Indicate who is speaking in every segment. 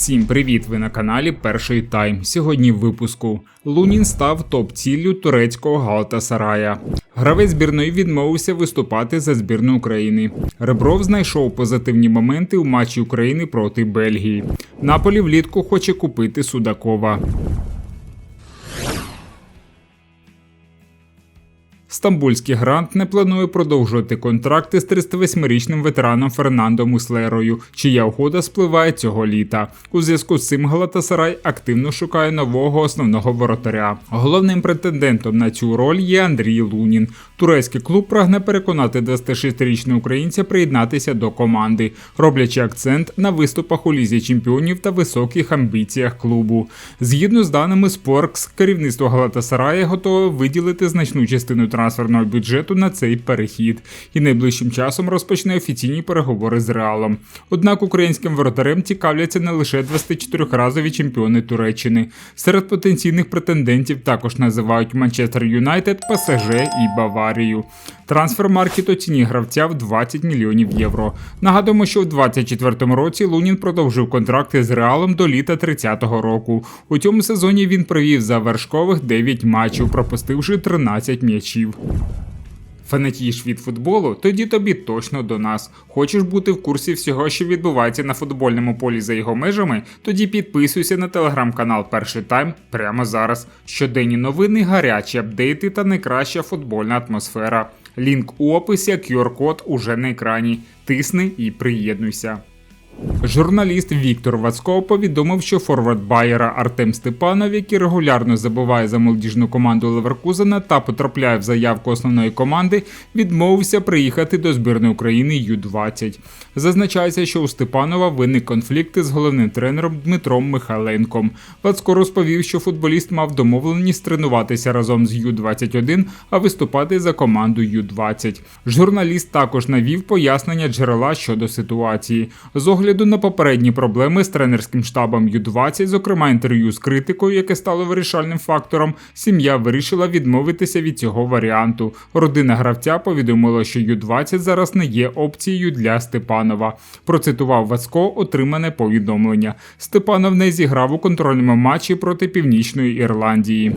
Speaker 1: Всім привіт! Ви на каналі Перший Тайм. Сьогодні в випуску Лунін став топ-ціллю турецького Галта Сарая. Гравець збірної відмовився виступати за збірну України. Ребров знайшов позитивні моменти у матчі України проти Бельгії. Наполі влітку хоче купити Судакова. Стамбульський грант не планує продовжувати контракти з 38-річним ветераном Фернандо Муслерою, чия угода спливає цього літа. У зв'язку з цим Галатасарай активно шукає нового основного воротаря. Головним претендентом на цю роль є Андрій Лунін. Турецький клуб прагне переконати 26-річного українця приєднатися до команди, роблячи акцент на виступах у лізі чемпіонів та високих амбіціях клубу. Згідно з даними Споркс, керівництво Галатасарая готове виділити значну частину трансферного бюджету на цей перехід і найближчим часом розпочне офіційні переговори з Реалом. Однак українським воротарем цікавляться не лише 24-разові чемпіони Туреччини. Серед потенційних претендентів також називають Манчестер Юнайтед, ПСЖ і Баварію. Трансфер маркет оціні гравця в 20 мільйонів євро. Нагадуємо, що в 2024 році Лунін продовжив контракти з Реалом до літа 30-го року. У цьому сезоні він провів за вершкових 9 матчів, пропустивши 13 м'ячів. Фанатієш від футболу? Тоді тобі точно до нас. Хочеш бути в курсі всього, що відбувається на футбольному полі за його межами? Тоді підписуйся на телеграм-канал Перший Тайм прямо зараз. Щоденні новини, гарячі апдейти та найкраща футбольна атмосфера. Лінк у описі, QR-код уже на екрані. Тисни і приєднуйся. Журналіст Віктор Вацько повідомив, що форвард Байера Артем Степанов, який регулярно забуває за молодіжну команду Леверкузена та потрапляє в заявку основної команди, відмовився приїхати до збірної України Ю-20. Зазначається, що у Степанова виник конфлікти з головним тренером Дмитром Михайленком. Вацько розповів, що футболіст мав домовленість тренуватися разом з Ю-21, а виступати за команду Ю-20. Журналіст також навів пояснення джерела щодо ситуації. З огляду на попередні проблеми з тренерським штабом Ю-20, зокрема інтерв'ю з критикою, яке стало вирішальним фактором, сім'я вирішила відмовитися від цього варіанту. Родина гравця повідомила, що Ю-20 зараз не є опцією для Степанова. Процитував Вацько отримане повідомлення. Степанов не зіграв у контрольному матчі проти Північної Ірландії.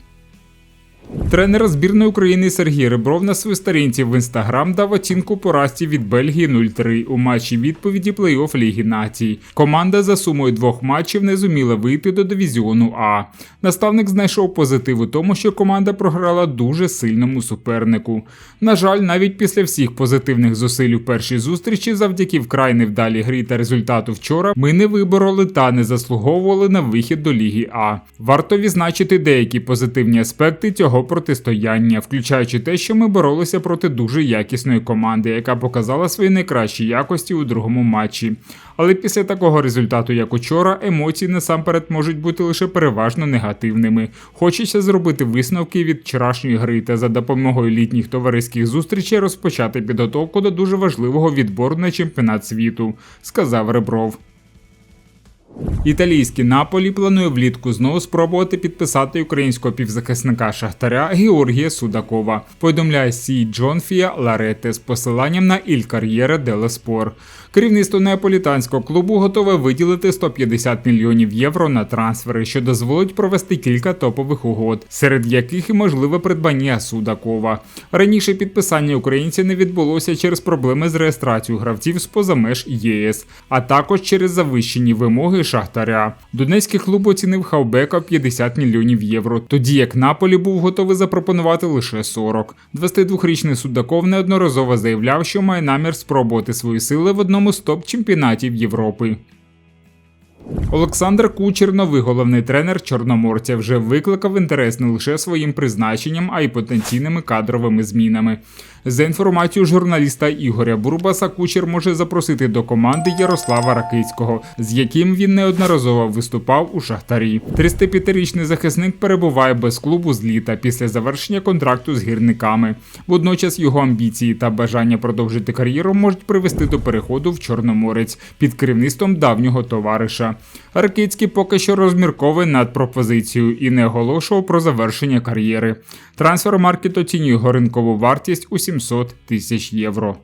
Speaker 1: Тренер збірної України Сергій Ребров на своїй сторінці в інстаграм дав оцінку поразці від Бельгії 0-3 у матчі відповіді плей-офф Ліги Націй. Команда за сумою двох матчів не зуміла вийти до дивізіону А. Наставник знайшов позитив у тому, що команда програла дуже сильному супернику. На жаль, навіть після всіх позитивних зусиль у першій зустрічі, завдяки вкрай невдалій грі та результату вчора, ми не вибороли та не заслуговували на вихід до Ліги А. Варто відзначити деякі позитивні аспекти цього протистояння, включаючи те, що ми боролися проти дуже якісної команди, яка показала свої найкращі якості у другому матчі. Але після такого результату, як учора, емоції насамперед можуть бути лише переважно негативними. Хочеться зробити висновки від вчорашньої гри та за допомогою літніх товариських зустрічей розпочати підготовку до дуже важливого відбору на чемпіонат світу, сказав Ребров. Італійський Наполі планує влітку знову спробувати підписати українського півзахисника Шахтаря Георгія Судакова. Повідомляє Сі Джонфія Ларете з посиланням на Іль Кар'єре Деле Спор. Керівництво неаполітанського клубу готове виділити 150 мільйонів євро на трансфери, що дозволить провести кілька топових угод, серед яких і можливе придбання Судакова. Раніше підписання українця не відбулося через проблеми з реєстрацією гравців з поза меж ЄС, а також через завищені вимоги Шахтаря. Донецький клуб оцінив Хаубека 50 мільйонів євро, тоді як Наполі був готовий запропонувати лише 40. 22-річний Судаков неодноразово заявляв, що має намір спробувати свої сили в одному з топ-чемпіонатів Європи. Олександр Кучер, новий головний тренер Чорноморця, вже викликав інтерес не лише своїм призначенням, а й потенційними кадровими змінами. За інформацією журналіста Ігоря Бурбаса, Кучер може запросити до команди Ярослава Ракицького, з яким він неодноразово виступав у Шахтарі. 35-річний захисник перебуває без клубу з літа після завершення контракту з гірниками. Водночас його амбіції та бажання продовжити кар'єру можуть привести до переходу в Чорноморець під керівництвом давнього товариша. Ракицький поки що розмірковує над пропозицією і не оголошував про завершення кар'єри. Трансфермаркет оцінює його ринкову вартість у 700 тисяч євро.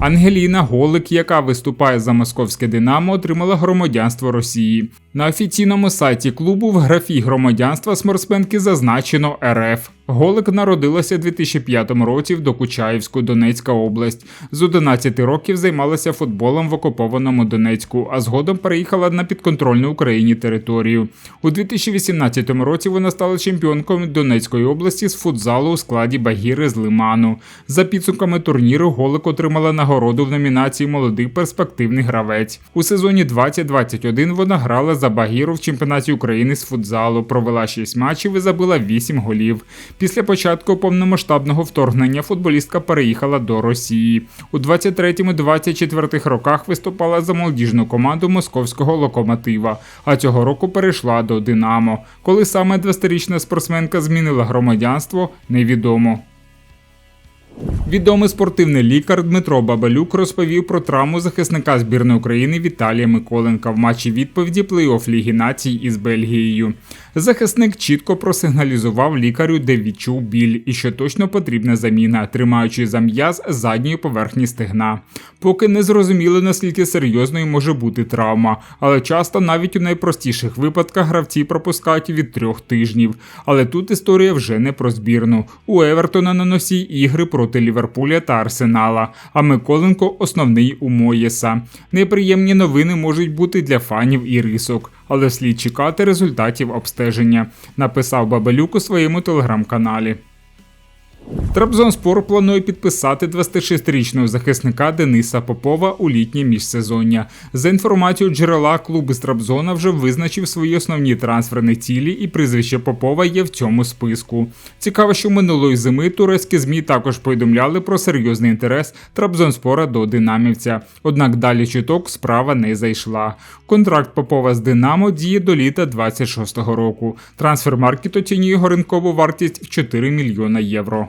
Speaker 1: Ангеліна Голик, яка виступає за московське Динамо, отримала громадянство Росії. На офіційному сайті клубу в графі громадянства спортсменки зазначено РФ. Голик народилася у 2005 році в Докучаївську, Донецька область. З 11 років займалася футболом в окупованому Донецьку, а згодом переїхала на підконтрольну Україні територію. У 2018 році вона стала чемпіонкою Донецької області з футзалу у складі Багіри з Лиману. За підсумками турніру Голик отримала нагороду в номінації Молодий перспективний гравець. У сезоні 2021 вона грала за Багіру в чемпіонаті України з футзалу, провела 6 матчів і забила 8 голів. Після початку повномасштабного вторгнення футболістка переїхала до Росії. У 23-24 роках виступала за молодіжну команду московського локомотива, а цього року перейшла до Динамо. Коли саме 20-річна спортсменка змінила громадянство, невідомо. Відомий спортивний лікар Дмитро Бабалюк розповів про травму захисника збірної України Віталія Миколенка в матчі відповіді плей-офф Ліги націй із Бельгією. Захисник чітко просигналізував лікарю, де відчув біль і що точно потрібна заміна, тримаючи за м'яз задньої поверхні стегна. Поки не зрозуміло, наскільки серйозною може бути травма, але часто навіть у найпростіших випадках гравці пропускають від трьох тижнів. Але тут історія вже не про збірну. У Евертона на носі ігри проти Ліверпуля та Арсенала, а Миколенко основний у Моєса. Неприємні новини можуть бути для фанів і рисок, але слід чекати результатів обстеження, написав Бабелюк у своєму телеграм-каналі. Трабзонспор планує підписати 26-річного захисника Дениса Попова у літнє міжсезоння. За інформацією джерела, клуб із Трабзона вже визначив свої основні трансферні цілі, і прізвище Попова є в цьому списку. Цікаво, що минулої зими турецькі змі також повідомляли про серйозний інтерес Трабзонспора до динамівця. Однак далі чуток справа не зайшла. Контракт Попова з Динамо діє до літа 26-го року. Трансфермаркет оцінює його ринкову вартість в 4 мільйона євро.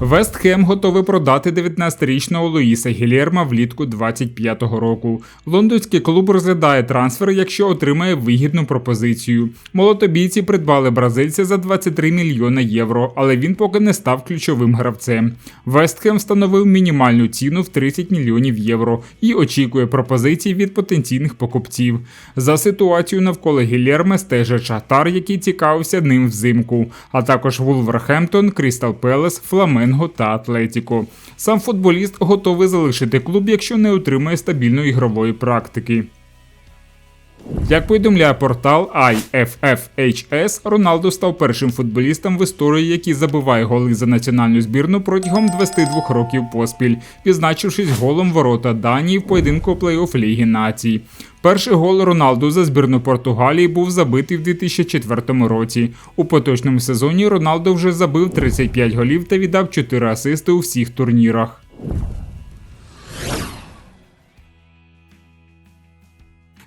Speaker 1: Вест Хем готовий продати 19-річного Луїса Гілєрма влітку 25-го року. Лондонський клуб розглядає трансфер, якщо отримає вигідну пропозицію. Молотобійці придбали бразильця за 23 мільйони євро, але він поки не став ключовим гравцем. Вест Хем встановив мінімальну ціну в 30 мільйонів євро і очікує пропозицій від потенційних покупців. За ситуацію навколо Гілєрма стежить Шатар, який цікавився ним взимку, а також Вулверхемптон, Крістал Пелес, Фламенго та Атлетіко. Сам футболіст готовий залишити клуб, якщо не отримає стабільної ігрової практики. Як повідомляє портал IFFHS, Роналдо став першим футболістом в історії, який забиває голи за національну збірну протягом 22 років поспіль, відзначившись голом ворота Данії в поєдинку плей-офф Ліги націй. Перший гол Роналду за збірну Португалії був забитий в 2004 році. У поточному сезоні Роналдо вже забив 35 голів та віддав 4 асисти у всіх турнірах.